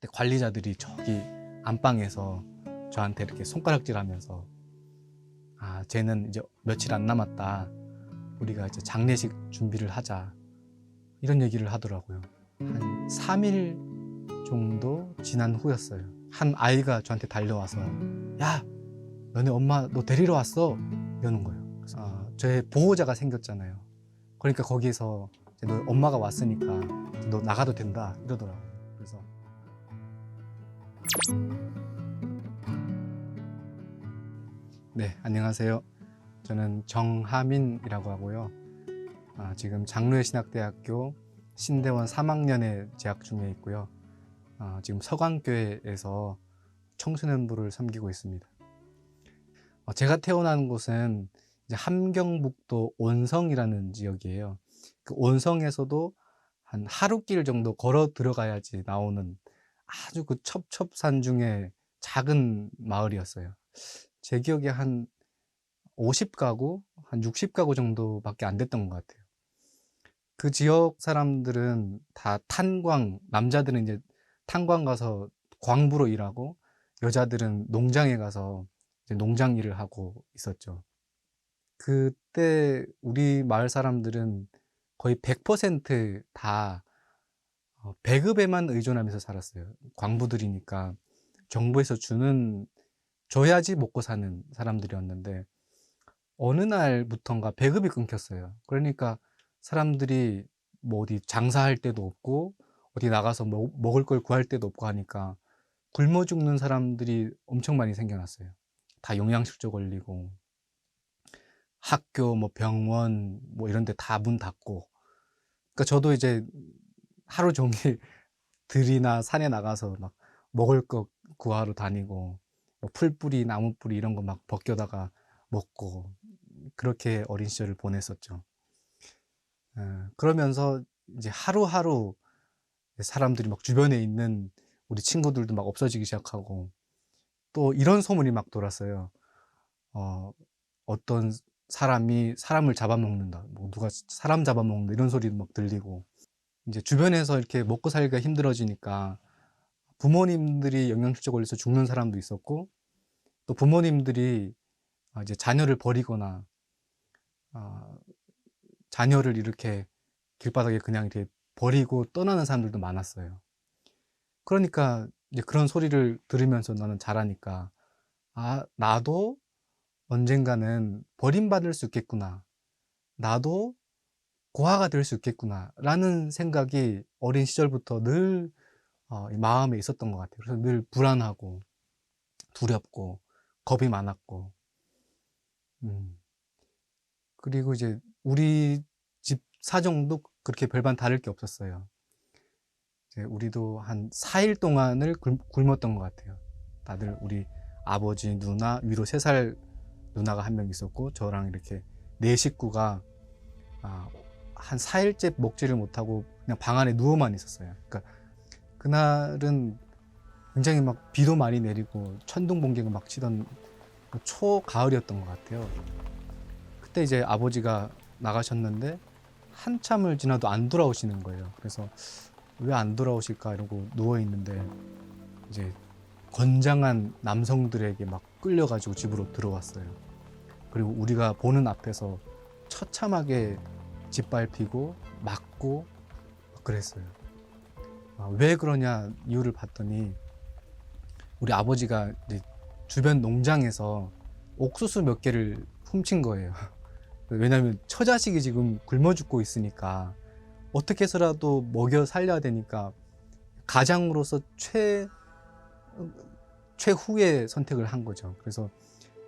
그때 관리자들이 저기 안방에서 저한테 이렇게 손가락질하면서 아 쟤는 이제 며칠 안 남았다. 우리가 이제 장례식 준비를 하자. 이런 얘기를 하더라고요. 한 3일 정도 지난 후였어요. 한 아이가 저한테 달려와서 야 너네 엄마 너 데리러 왔어. 이러는 거예요. 그래서 아, 제 보호자가 생겼잖아요. 그러니까 거기에서 너 엄마가 왔으니까 너 나가도 된다 이러더라고요 네, 안녕하세요. 저는 정하민이라고 하고요. 아, 지금 장로의신학대학교 신대원 3학년에 재학 중에 있고요. 아, 지금 서강교회에서 청소년부를 섬기고 있습니다. 어, 제가 태어난 곳은 이제 함경북도 온성이라는 지역이에요. 그 온성에서도 한 하루 길 정도 걸어 들어가야지 나오는 아주 그 첩첩산 중에 작은 마을이었어요. 제 기억에 한 50가구, 한 60가구 정도밖에 안 됐던 것 같아요. 그 지역 사람들은 다 탄광, 남자들은 이제 탄광 가서 광부로 일하고 여자들은 농장에 가서 이제 농장 일을 하고 있었죠. 그때 우리 마을 사람들은 거의 100%다 어, 배급에만 의존하면서 살았어요. 광부들이니까 정부에서 주는 줘야지 먹고 사는 사람들이었는데 어느 날부턴가 배급이 끊겼어요. 그러니까 사람들이 뭐 어디 장사할 때도 없고 어디 나가서 먹, 먹을 걸 구할 때도 없고 하니까 굶어 죽는 사람들이 엄청 많이 생겨났어요. 다 영양실조 걸리고 학교 뭐 병원 뭐 이런 데 다 문 닫고 그러니까 저도 이제 하루 종일 들이나 산에 나가서 막 먹을 거 구하러 다니고 뭐 풀뿌리, 나무뿌리 이런 거 막 벗겨다가 먹고 그렇게 어린 시절을 보냈었죠. 에, 그러면서 이제 하루하루 사람들이 막 주변에 있는 우리 친구들도 막 없어지기 시작하고 또 이런 소문이 막 돌았어요. 어, 어떤 사람이 사람을 잡아먹는다. 뭐 누가 사람 잡아먹는다. 이런 소리도 막 들리고 이제 주변에서 이렇게 먹고 살기가 힘들어지니까 부모님들이 영양실조 걸려서 죽는 사람도 있었고 또 부모님들이 아, 이제 자녀를 버리거나 아, 자녀를 이렇게 길바닥에 그냥 이렇게 버리고 떠나는 사람들도 많았어요. 그러니까 이제 그런 소리를 들으면서 나는 자라니까 아 나도 언젠가는 버림받을 수 있겠구나. 나도 고아가 될 수 있겠구나. 라는 생각이 어린 시절부터 늘 어, 이 마음에 있었던 것 같아요. 그래서 늘 불안하고 두렵고 겁이 많았고 음. 그리고 이제 우리 집 사정도 그렇게 별반 다를 게 없었어요. 이제 우리도 한 4일 동안을 굶, 굶었던 것 같아요. 다들 우리 아버지, 누나, 위로 3살 누나가 한 명 있었고 저랑 이렇게 네 식구가 아, 한 4일째 먹지를 못하고 그냥 방 안에 누워만 있었어요. 그러니까 그날은 굉장히 막 비도 많이 내리고 천둥 번개가 막 치던 초 가을이었던 것 같아요. 그때 이제 아버지가 나가셨는데 한참을 지나도 안 돌아오시는 거예요. 그래서 왜 안 돌아오실까 이러고 누워 있는데 이제 건장한 남성들에게 막 끌려가지고 집으로 들어왔어요. 그리고 우리가 보는 앞에서 처참하게 짓밟히고 맞고 그랬어요. 아, 왜 그러냐 이유를 봤더니 우리 아버지가 주변 농장에서 옥수수 몇 개를 훔친 거예요. 왜냐하면 처자식이 지금 굶어 죽고 있으니까 어떻게 해서라도 먹여 살려야 되니까 가장으로서 최 최후의 선택을 한 거죠. 그래서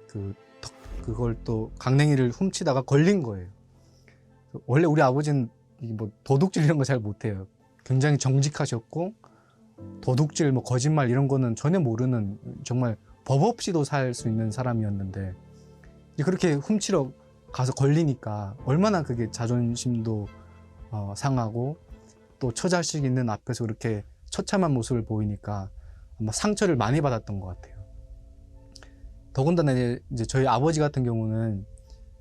그 덕- 그걸 또 강냉이를 훔치다가 걸린 거예요. 원래 우리 아버지는 이뭐 도둑질 이런 거 잘 못해요. 굉장히 정직하셨고 도둑질, 뭐 거짓말 이런 거는 전혀 모르는 정말 법 없이도 살 수 있는 사람이었는데 그렇게 훔치러 가서 걸리니까 얼마나 그게 자존심도 어, 상하고 또 처자식 있는 앞에서 그렇게 처참한 모습을 보이니까 아마 상처를 많이 받았던 것 같아요. 더군다나 이제 저희 아버지 같은 경우는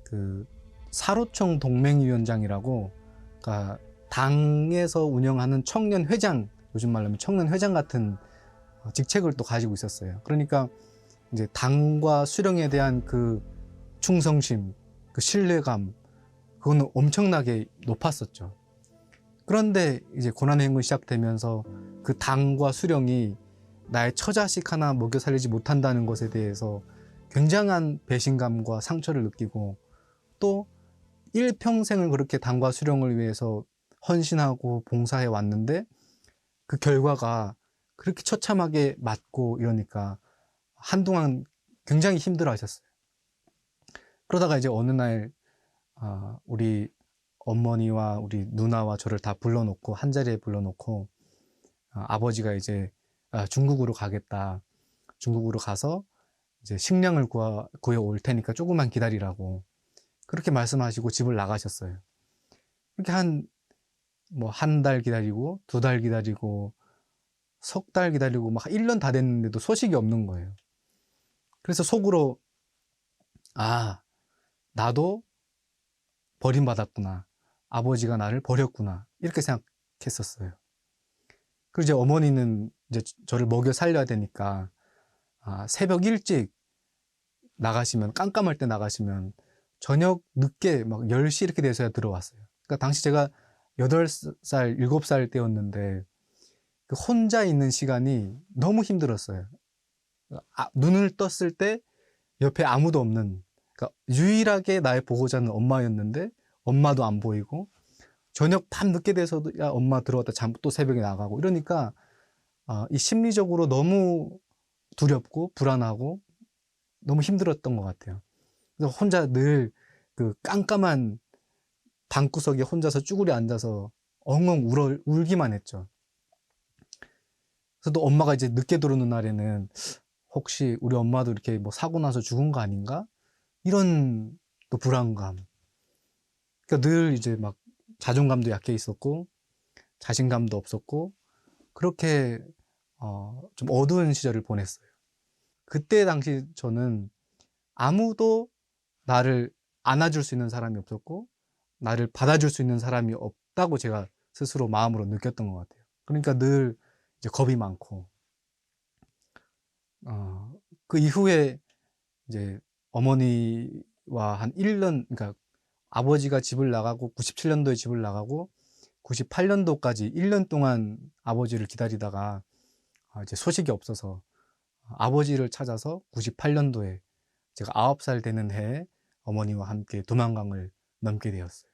그 사로청 동맹위원장이라고 그러니까 당에서 운영하는 청년 회장 요즘 말로 하면 청년 회장 같은 어, 직책을 또 가지고 있었어요. 그러니까 이제 당과 수령에 대한 그 충성심, 그 신뢰감, 그거는 엄청나게 높았었죠. 그런데 이제 고난의 행군이 시작되면서 그 당과 수령이 나의 처자식 하나 먹여 살리지 못한다는 것에 대해서 굉장한 배신감과 상처를 느끼고 또 일평생을 그렇게 당과 수령을 위해서 헌신하고 봉사해 왔는데 그 결과가 그렇게 처참하게 맞고 이러니까 한동안 굉장히 힘들어 하셨어요. 그러다가 이제 어느 날, 아, 우리 어머니와 우리 누나와 저를 다 불러놓고, 한 자리에 불러놓고, 아, 아버지가 이제 아, 중국으로 가겠다. 중국으로 가서 이제 식량을 구해 올 테니까 조금만 기다리라고. 그렇게 말씀하시고 집을 나가셨어요. 그렇게 한, 뭐, 한 달 기다리고, 두 달 기다리고, 석 달 기다리고, 막 1년 다 됐는데도 소식이 없는 거예요. 그래서 속으로, 아, 나도 버림받았구나. 아버지가 나를 버렸구나. 이렇게 생각했었어요. 그리고 이제 어머니는 이제 저를 먹여 살려야 되니까, 아, 새벽 일찍 나가시면, 깜깜할 때 나가시면, 저녁 늦게 막 10시 이렇게 돼서야 들어왔어요. 그러니까 당시 제가 8살, 7살 때였는데, 그 혼자 있는 시간이 너무 힘들었어요. 아, 눈을 떴을 때 옆에 아무도 없는, 그러니까 유일하게 나의 보호자는 엄마였는데, 엄마도 안 보이고, 저녁 밤 늦게 돼서도 야 엄마 들어왔다 잠 또 새벽에 나가고 이러니까 아, 이 심리적으로 너무 두렵고 불안하고 너무 힘들었던 것 같아요. 혼자 늘 그 깜깜한 방구석에 혼자서 쭈그려 앉아서 엉엉 울어 울기만 했죠. 그래서 또 엄마가 이제 늦게 들어오는 날에는 혹시 우리 엄마도 이렇게 뭐 사고 나서 죽은 거 아닌가? 이런 또 불안감. 그러니까 늘 이제 막 자존감도 약해 있었고 자신감도 없었고 그렇게 어, 좀 어두운 시절을 보냈어요. 그때 당시 저는 아무도 나를 안아줄 수 있는 사람이 없었고 나를 받아줄 수 있는 사람이 없다고 제가 스스로 마음으로 느꼈던 것 같아요. 그러니까 늘 이제 겁이 많고 어, 그 이후에 이제 어머니와 한 1년 그러니까 아버지가 집을 나가고 97년도에 집을 나가고 98년도까지 1년 동안 아버지를 기다리다가 아, 이제 소식이 없어서 아버지를 찾아서 98년도에 제가 9살 되는 해에 어머니와 함께 도만강을 넘게 되었어요.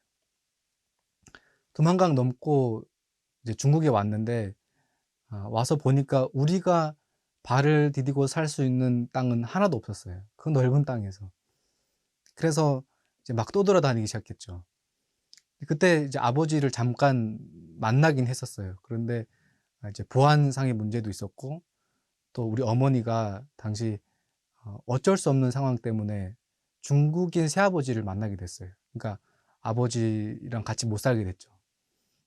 도만강 넘고 이제 중국에 왔는데 아, 와서 보니까 우리가 발을 디디고 살 수 있는 땅은 하나도 없었어요. 그 넓은 땅에서. 그래서 이제 막 떠돌아다니기 시작했죠. 그때 이제 아버지를 잠깐 만나긴 했었어요. 그런데 이제 보안상의 문제도 있었고 또 우리 어머니가 당시 어, 어쩔 수 없는 상황 때문에 중국인 새아버지를 만나게 됐어요. 그러니까 아버지랑 같이 못 살게 됐죠.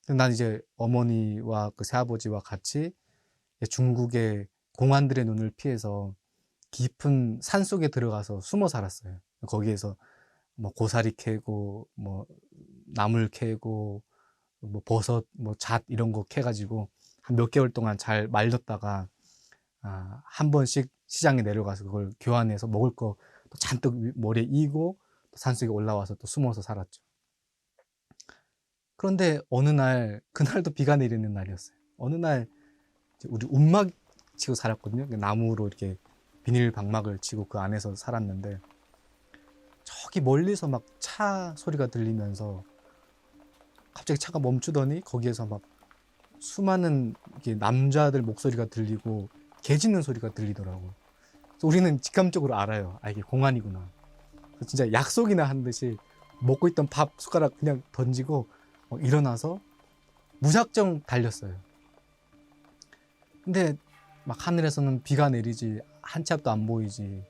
난 이제 어머니와 그 새아버지와 같이 중국의 공안들의 눈을 피해서 깊은 산 속에 들어가서 숨어 살았어요. 거기에서 뭐 고사리 캐고 뭐 나물 캐고 뭐 버섯 뭐 잣 이런 거 캐가지고 한 몇 개월 동안 잘 말렸다가 아, 한 번씩 시장에 내려가서 그걸 교환해서 먹을 거 잔뜩 머리에 이고 산속에 올라와서 또 숨어서 살았죠. 그런데 어느 날 그날도 비가 내리는 날이었어요. 어느 날 우리 움막 치고 살았거든요. 나무로 이렇게 비닐 방막을 치고 그 안에서 살았는데 저기 멀리서 막 차 소리가 들리면서 갑자기 차가 멈추더니 거기에서 막 수많은 남자들 목소리가 들리고 개 짖는 소리가 들리더라고. 우리는 직감적으로 알아요. 아 이게 공안이구나. 진짜 약속이나 한 듯이 먹고 있던 밥 숟가락 그냥 던지고 일어나서 무작정 달렸어요. 근데 막 하늘에서는 비가 내리지 한 치 앞도 안 보이지.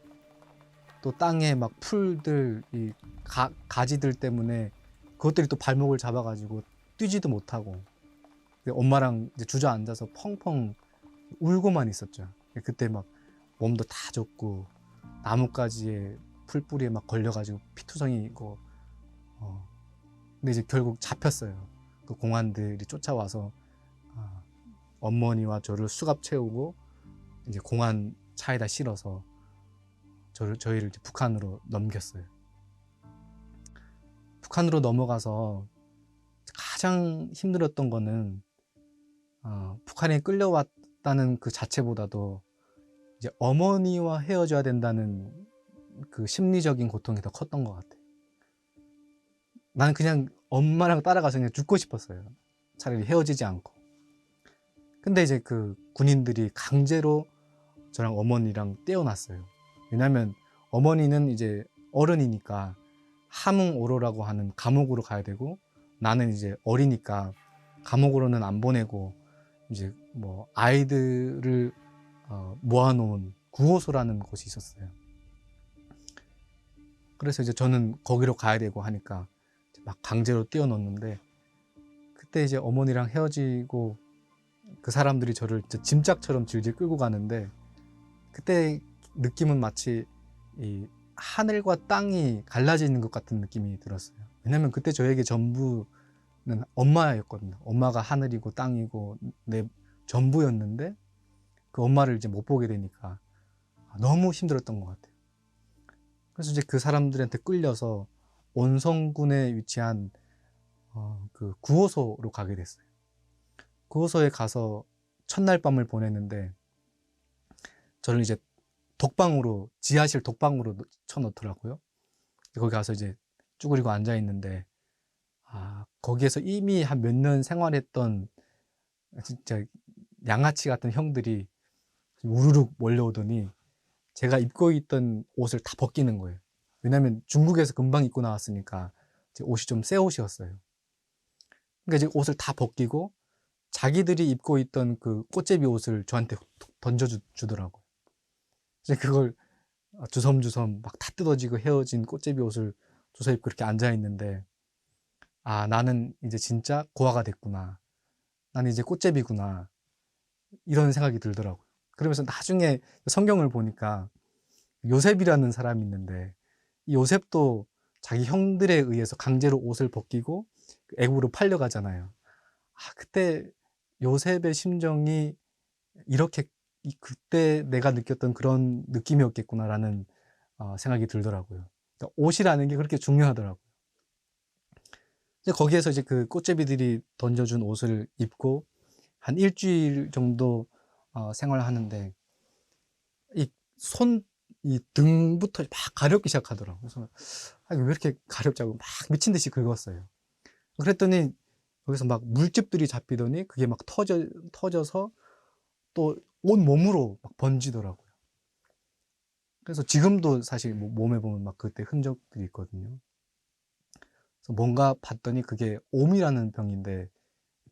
또 땅에 막 풀들 이 가, 가지들 때문에 그것들이 또 발목을 잡아가지고 뛰지도 못하고 엄마랑 이제 주저앉아서 펑펑 울고만 있었죠. 그때 막 몸도 다 젖고 나뭇가지에 풀뿌리에 막 걸려가지고 피투성이고 어. 근데 이제 결국 잡혔어요. 그 공안들이 쫓아와서 어, 어머니와 저를 수갑 채우고 이제 공안 차에다 실어서 저를 저희를 이제 북한으로 넘겼어요. 북한으로 넘어가서 가장 힘들었던 거는 어, 북한에 끌려왔다는 그 자체보다도 이제 어머니와 헤어져야 된다는 그 심리적인 고통이 더 컸던 것 같아요. 나는 그냥 엄마랑 따라가서 그냥 죽고 싶었어요. 차라리 헤어지지 않고. 근데 이제 그 군인들이 강제로 저랑 어머니랑 떼어놨어요. 왜냐면 어머니는 이제 어른이니까 함흥오로라고 하는 감옥으로 가야 되고 나는 이제 어리니까 감옥으로는 안 보내고 이제 뭐 아이들을 어, 모아놓은 구호소라는 곳이 있었어요. 그래서 이제 저는 거기로 가야 되고 하니까 막 강제로 띄워넣는데 그때 이제 어머니랑 헤어지고 그 사람들이 저를 짐짝처럼 질질 끌고 가는데 그때 느낌은 마치 이 하늘과 땅이 갈라지는 것 같은 느낌이 들었어요. 왜냐면 그때 저에게 전부는 엄마였거든요. 엄마가 하늘이고 땅이고 내 전부였는데 그 엄마를 이제 못 보게 되니까 너무 힘들었던 것 같아요. 그래서 이제 그 사람들한테 끌려서 온성군에 위치한 어, 그 구호소로 가게 됐어요. 구호소에 가서 첫날 밤을 보냈는데 저를 이제 독방으로 지하실 독방으로 쳐놓더라고요. 거기 가서 이제 쭈그리고 앉아 있는데 아 거기에서 이미 한 몇 년 생활했던 진짜 양아치 같은 형들이 우르륵 몰려오더니 제가 입고 있던 옷을 다 벗기는 거예요. 왜냐면 중국에서 금방 입고 나왔으니까 제 옷이 좀 새 옷이었어요. 그러니까 이제 옷을 다 벗기고 자기들이 입고 있던 그 꽃제비 옷을 저한테 던져주더라고요. 이제 그걸 주섬주섬 막 다 뜯어지고 헤어진 꽃제비 옷을 주워 입고 이렇게 앉아 있는데 아 나는 이제 진짜 고아가 됐구나. 나는 이제 꽃제비구나. 이런 생각이 들더라고요. 그러면서 나중에 성경을 보니까 요셉이라는 사람이 있는데 이 요셉도 자기 형들에 의해서 강제로 옷을 벗기고 애국으로 팔려가잖아요. 아, 그때 요셉의 심정이 이렇게 그때 내가 느꼈던 그런 느낌이었겠구나라는 어, 생각이 들더라고요. 그러니까 옷이라는 게 그렇게 중요하더라고요. 이제 거기에서 이제 그 꽃제비들이 던져준 옷을 입고 한 일주일 정도 어, 생활하는데 이 손 이 등부터 막 가렵기 시작하더라고요. 그래서 아, 왜 이렇게 가렵자고 막 미친 듯이 긁었어요. 그랬더니 여기서 막 물집들이 잡히더니 그게 막 터져 터져서 또 온 몸으로 막 번지더라고요. 그래서 지금도 사실 뭐 몸에 보면 막 그때 흔적들이 있거든요. 그래서 뭔가 봤더니 그게 옴이라는 병인데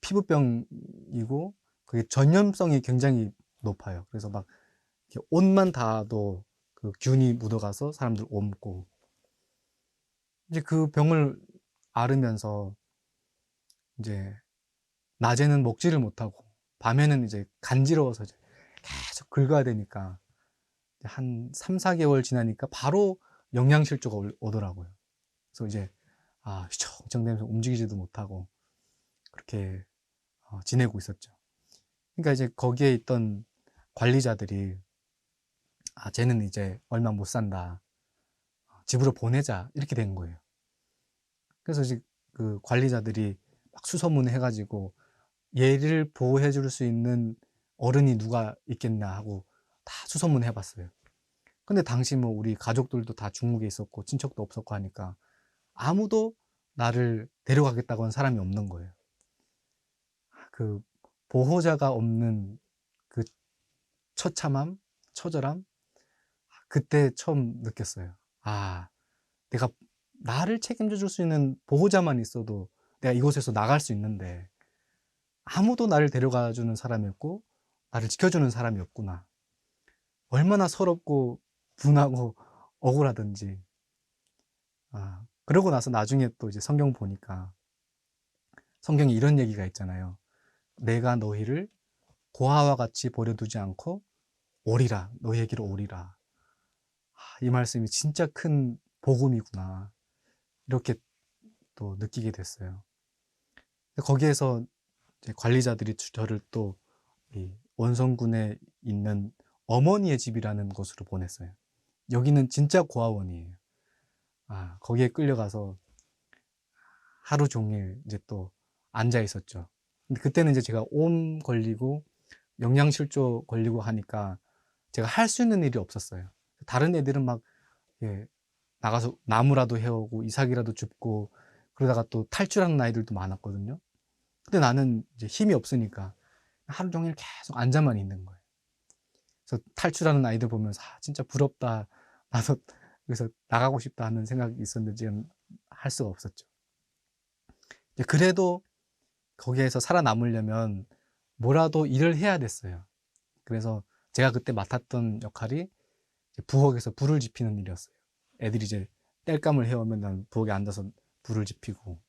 피부병이고 그게 전염성이 굉장히 높아요. 그래서 막 옷만 닿아도 그 균이 묻어가서 사람들 옮고 이제 그 병을 앓으면서 이제 낮에는 먹지를 못하고 밤에는 이제 간지러워서 이제 계속 긁어야 되니까 한 3, 4개월 지나니까 바로 영양실조가 오더라고요. 그래서 이제 아, 휘청휘청대면서 움직이지도 못하고 그렇게 어, 지내고 있었죠. 그러니까 이제 거기에 있던 관리자들이 아, 쟤는 이제 얼마 못 산다. 집으로 보내자. 이렇게 된 거예요. 그래서 이제 그 관리자들이 막 수소문 해가지고 얘를 보호해 줄 수 있는 어른이 누가 있겠나 하고 다 수소문 해봤어요. 근데 당시 뭐 우리 가족들도 다 중국에 있었고 친척도 없었고 하니까 아무도 나를 데려가겠다고 한 사람이 없는 거예요. 그 보호자가 없는 그 처참함, 처절함, 그때 처음 느꼈어요. 아, 내가 나를 책임져 줄 수 있는 보호자만 있어도 내가 이곳에서 나갈 수 있는데 아무도 나를 데려가 주는 사람이 없고 나를 지켜주는 사람이 없구나. 얼마나 서럽고 분하고 억울하든지. 아, 그러고 나서 나중에 또 이제 성경 보니까 성경에 이런 얘기가 있잖아요. 내가 너희를 고아와 같이 버려두지 않고 오리라 너희에게로 오리라. 아, 이 말씀이 진짜 큰 복음이구나. 이렇게 또 느끼게 됐어요. 거기에서 관리자들이 저를 또 원성군에 있는 어머니의 집이라는 곳으로 보냈어요. 여기는 진짜 고아원이에요. 아, 거기에 끌려가서 하루 종일 이제 또 앉아 있었죠. 근데 그때는 이제 제가 옴 걸리고 영양실조 걸리고 하니까 제가 할 수 있는 일이 없었어요. 다른 애들은 막 예, 나가서 나무라도 해오고 이삭이라도 줍고 그러다가 또 탈출하는 아이들도 많았거든요. 근데 나는 이제 힘이 없으니까 하루 종일 계속 앉아만 있는 거예요. 그래서 탈출하는 아이들 보면서 아, 진짜 부럽다. 나도 여기서 나가고 싶다 하는 생각이 있었는데 지금 할 수가 없었죠. 그래도 거기에서 살아남으려면 뭐라도 일을 해야 됐어요. 그래서 제가 그때 맡았던 역할이 부엌에서 불을 지피는 일이었어요. 애들이 이제 땔감을 해오면 난 부엌에 앉아서 불을 지피고.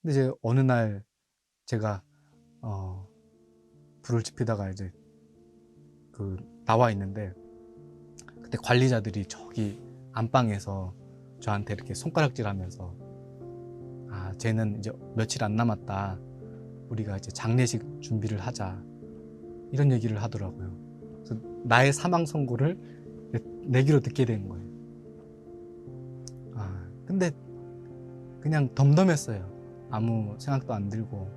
근데 이제 어느 날 제가 어 불을 지피다가 이제 그 나와 있는데 그때 관리자들이 저기 안방에서 저한테 이렇게 손가락질하면서 아 쟤는 이제 며칠 안 남았다 우리가 이제 장례식 준비를 하자 이런 얘기를 하더라고요. 그래서 나의 사망 선고를 내 기로 듣게 된 거예요. 아 근데 그냥 덤덤했어요. 아무 생각도 안 들고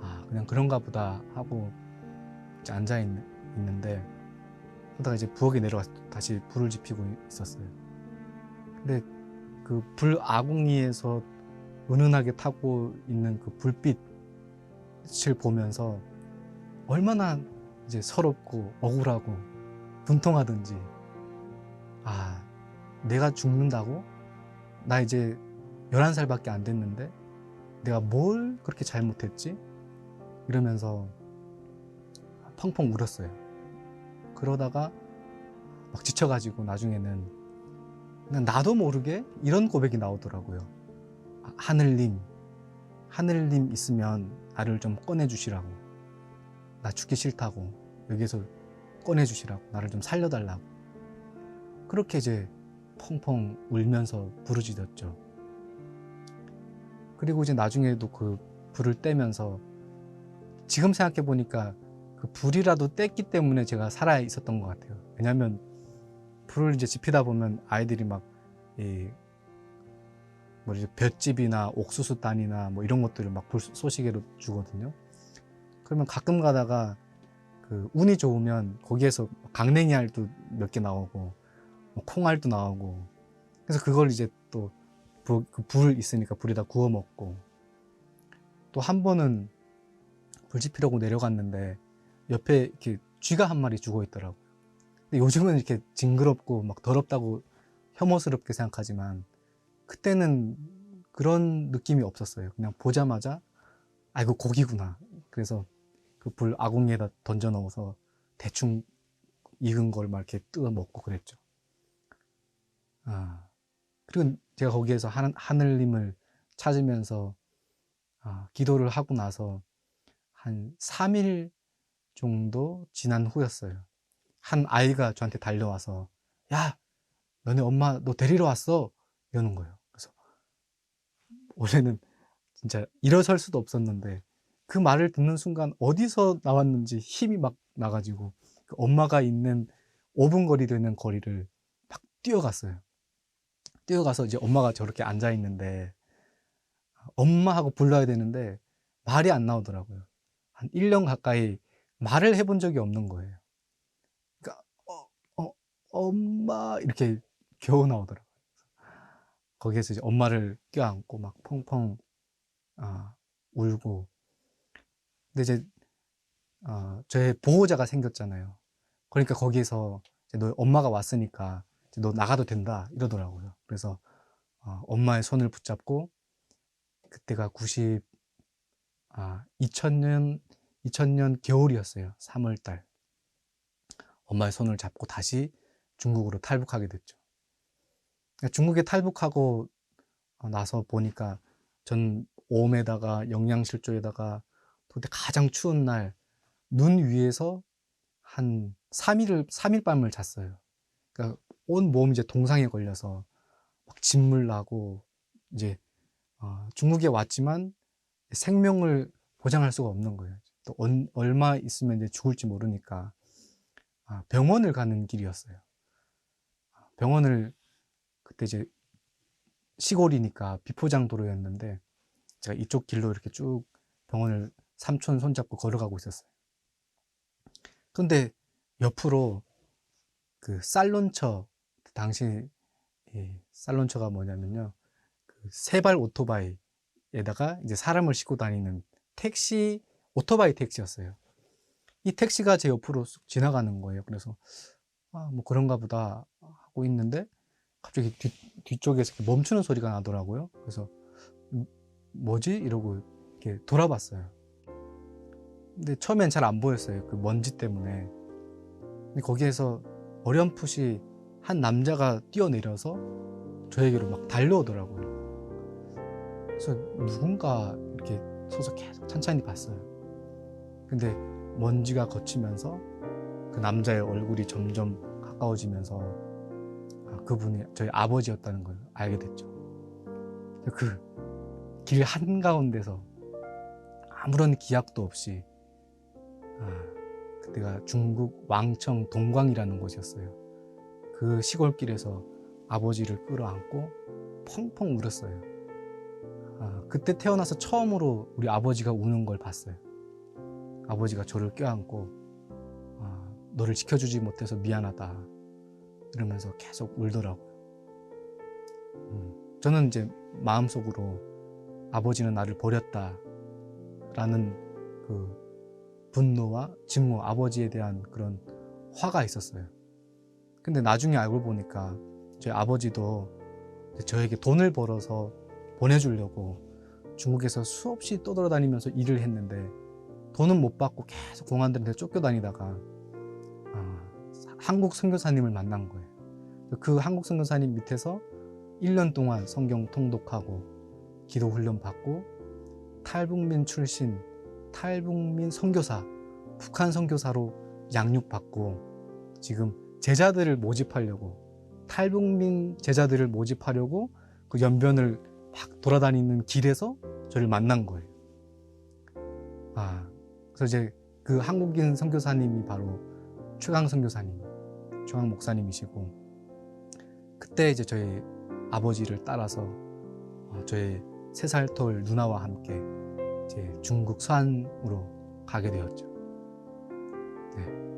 아 그냥 그런가 보다 하고 앉아 있, 있는데 그러다가 이제 부엌에 내려가서 다시 불을 지피고 있었어요. 근데 그 불 아궁이에서 은은하게 타고 있는 그 불빛을 보면서 얼마나 이제 서럽고 억울하고 분통하든지 아 내가 죽는다고? 나 이제 11살밖에 안 됐는데 내가 뭘 그렇게 잘못했지? 이러면서 펑펑 울었어요. 그러다가 막 지쳐가지고 나중에는 나도 모르게 이런 고백이 나오더라고요. 아, 하늘님 하늘님 있으면 나를 좀 꺼내주시라고. 나 죽기 싫다고 여기에서 꺼내주시라고. 나를 좀 살려달라고. 그렇게 이제 펑펑 울면서 부르짖었죠. 그리고 이제 나중에도 그 불을 떼면서 지금 생각해 보니까 그 불이라도 뗐기 때문에 제가 살아 있었던 것 같아요. 왜냐하면 불을 이제 지피다 보면 아이들이 막 이 뭐지 볏집이나 옥수수 단이나 뭐 이런 것들을 막불 소시계로 주거든요. 그러면 가끔 가다가 그 운이 좋으면 거기에서 강냉이 알도 몇 개 나오고 뭐 콩알도 나오고 그래서 그걸 이제 또 불 있으니까 불에다 구워 먹고 또 한 번은 불 지피려고 내려갔는데 옆에 이렇게 쥐가 한 마리 죽어 있더라고요. 근데 요즘은 이렇게 징그럽고 막 더럽다고 혐오스럽게 생각하지만 그때는 그런 느낌이 없었어요. 그냥 보자마자 아 이거 고기구나. 그래서 그 불 아궁이에다 던져 넣어서 대충 익은 걸 막 이렇게 뜯어 먹고 그랬죠. 아 그리고 제가 거기에서 하늘, 하늘님을 찾으면서 아, 기도를 하고 나서 한 3일 정도 지난 후였어요. 한 아이가 저한테 달려와서 야 너네 엄마 너 데리러 왔어 이러는 거예요. 원래는 진짜 일어설 수도 없었는데 그 말을 듣는 순간 어디서 나왔는지 힘이 막 나가지고 그 엄마가 있는 5분 거리 되는 거리를 막 뛰어갔어요. 뛰어가서 이제 엄마가 저렇게 앉아 있는데 엄마 하고 불러야 되는데 말이 안 나오더라고요. 한 1년 가까이 말을 해본 적이 없는 거예요. 그러니까 어, 어, 엄마 이렇게 겨우 나오더라고요. 거기에서 이제 엄마를 껴안고 막 펑펑 어, 울고 근데 이제 어, 저의 보호자가 생겼잖아요. 그러니까 거기에서 너 엄마가 왔으니까 너 나가도 된다 이러더라고요. 그래서 어, 엄마의 손을 붙잡고 그때가 90 아, 2000년 2000년 겨울이었어요. 3월 달. 엄마의 손을 잡고 다시 중국으로 탈북하게 됐죠. 중국에 탈북하고 나서 보니까 전 옴에다가 영양실조에다가 그때 가장 추운 날 눈 위에서 한 3일을 3일 밤을 잤어요. 그러니까 온 몸이 이제 동상에 걸려서 막 진물 나고 이제 어, 중국에 왔지만 생명을 보장할 수가 없는 거예요. 또 언- 얼마 있으면 이제 죽을지 모르니까 아, 병원을 가는 길이었어요. 병원을 그때 이제 시골이니까 비포장 도로였는데 제가 이쪽 길로 이렇게 쭉 병원을 삼촌 손잡고 걸어가고 있었어요. 근데 옆으로 그 살론처 당시 이 살론처가 뭐냐면요 그 세발 오토바이에다가 이제 사람을 싣고 다니는 택시 오토바이 택시였어요. 이 택시가 제 옆으로 쑥 지나가는 거예요. 그래서 아 뭐 그런가 보다 하고 있는데 갑자기 뒤, 뒤쪽에서 이렇게 멈추는 소리가 나더라고요. 그래서 음, 뭐지 이러고 이렇게 돌아봤어요. 근데 처음엔 잘 안 보였어요. 그 먼지 때문에. 근데 거기에서 어렴풋이 한 남자가 뛰어내려서 저에게로 막 달려오더라고요. 그래서 누군가 이렇게 서서 계속 천천히 봤어요. 근데 먼지가 거치면서 그 남자의 얼굴이 점점 가까워지면서 아, 그분이 저희 아버지였다는 걸 알게 됐죠. 그 길 한가운데서 아무런 기약도 없이 아, 그때가 중국 왕청 동광이라는 곳이었어요. 그 시골길에서 아버지를 끌어안고 펑펑 울었어요. 아, 그때 태어나서 처음으로 우리 아버지가 우는 걸 봤어요. 아버지가 저를 껴안고 아, 너를 지켜주지 못해서 미안하다 이러면서 계속 울더라고요. 음, 저는 이제 마음속으로 아버지는 나를 버렸다 라는 그 분노와 증오, 아버지에 대한 그런 화가 있었어요. 근데 나중에 알고 보니까 저희 아버지도 저에게 돈을 벌어서 보내주려고 중국에서 수없이 떠돌아다니면서 일을 했는데 돈은 못 받고 계속 공안들한테 쫓겨다니다가 아, 한국 선교사님을 만난 거예요. 그 한국 선교사님 밑에서 1년 동안 성경 통독하고 기도 훈련 받고 탈북민 출신 탈북민 선교사 북한 선교사로 양육받고 지금 제자들을 모집하려고 탈북민 제자들을 모집하려고 그 연변을 막 돌아다니는 길에서 저를 만난 거예요. 아, 그래서 이제 그 한국인 선교사님이 바로 최강 선교사님, 중앙 목사님이시고 그때 이제 저희 아버지를 따라서 어, 저희 세 살터 누나와 함께 이제 중국 서안으로 가게 되었죠. 네.